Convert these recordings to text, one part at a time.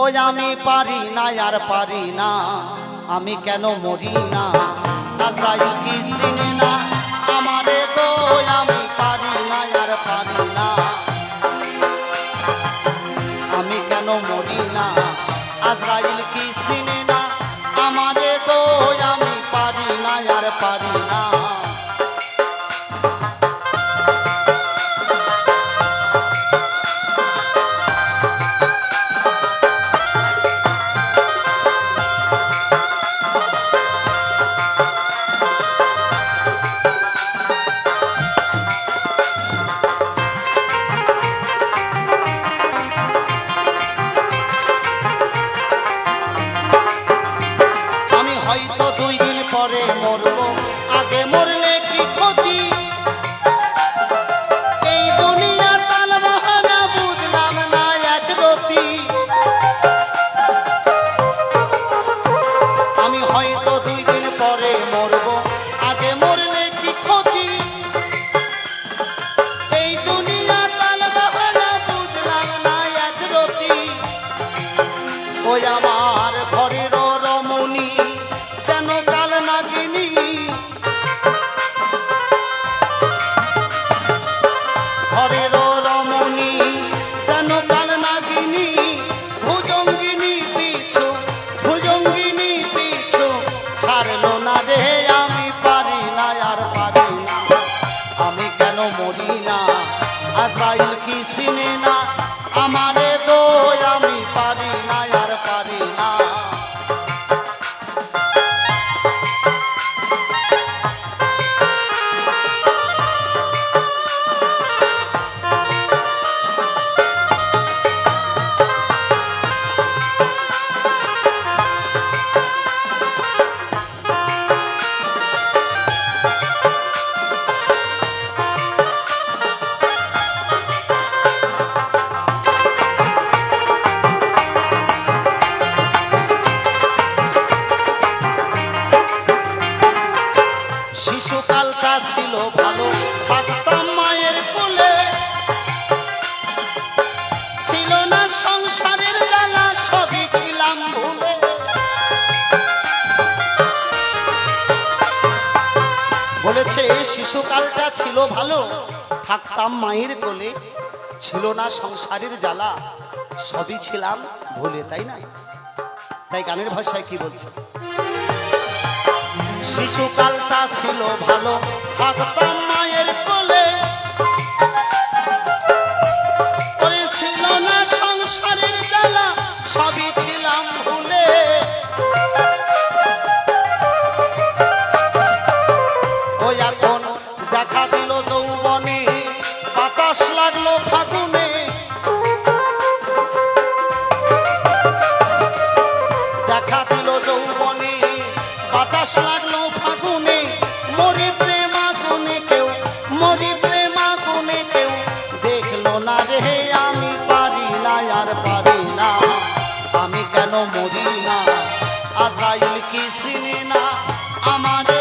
ওই আমি পারি না, আর পারি না। আমি কেন মরি না? আশ্রয় কি চিনি না? আমারে তো আমি পারি না, আর পারি না। আমি কেন মরি না? body থাকতাম মায়ের ছিল না সংসারের জ্বালা, সবই ছিলাম বলেছে শিশুকালটা ছিল ভালো, থাকতাম মায়ের কোলে। ছিল না সংসারের জ্বালা, সবই ছিলাম ভুলে। তাই না? তাই গানের ভাষায় কি বলছে? শিশুকালটা ছিল ভালো, থাকতাম পারি না আমি কেন মরি না আজরাইল কি সিনি না? আমাদের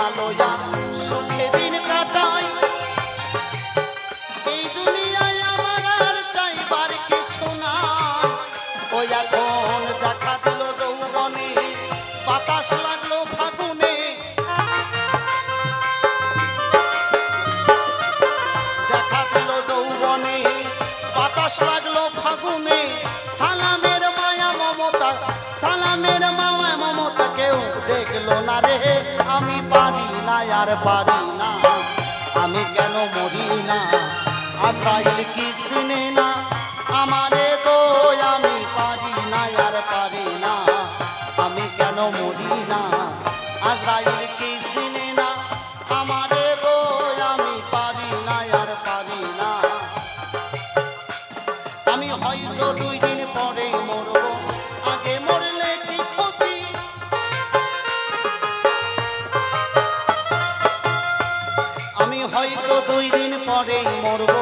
হিমালয়া সুখে দিন কাটায় আর পারি না। আমি কেন মরি না? আজরাইল কি সিনে না? আমারে গো আমি পারি না, আর পারি না। আমি কেন মরি না? আজরাইল কি সিনে না? আমারে গো আমি পারি না, আর পারি না। আমি হয়তো দুই দিন পরে মরব। পরে মরব।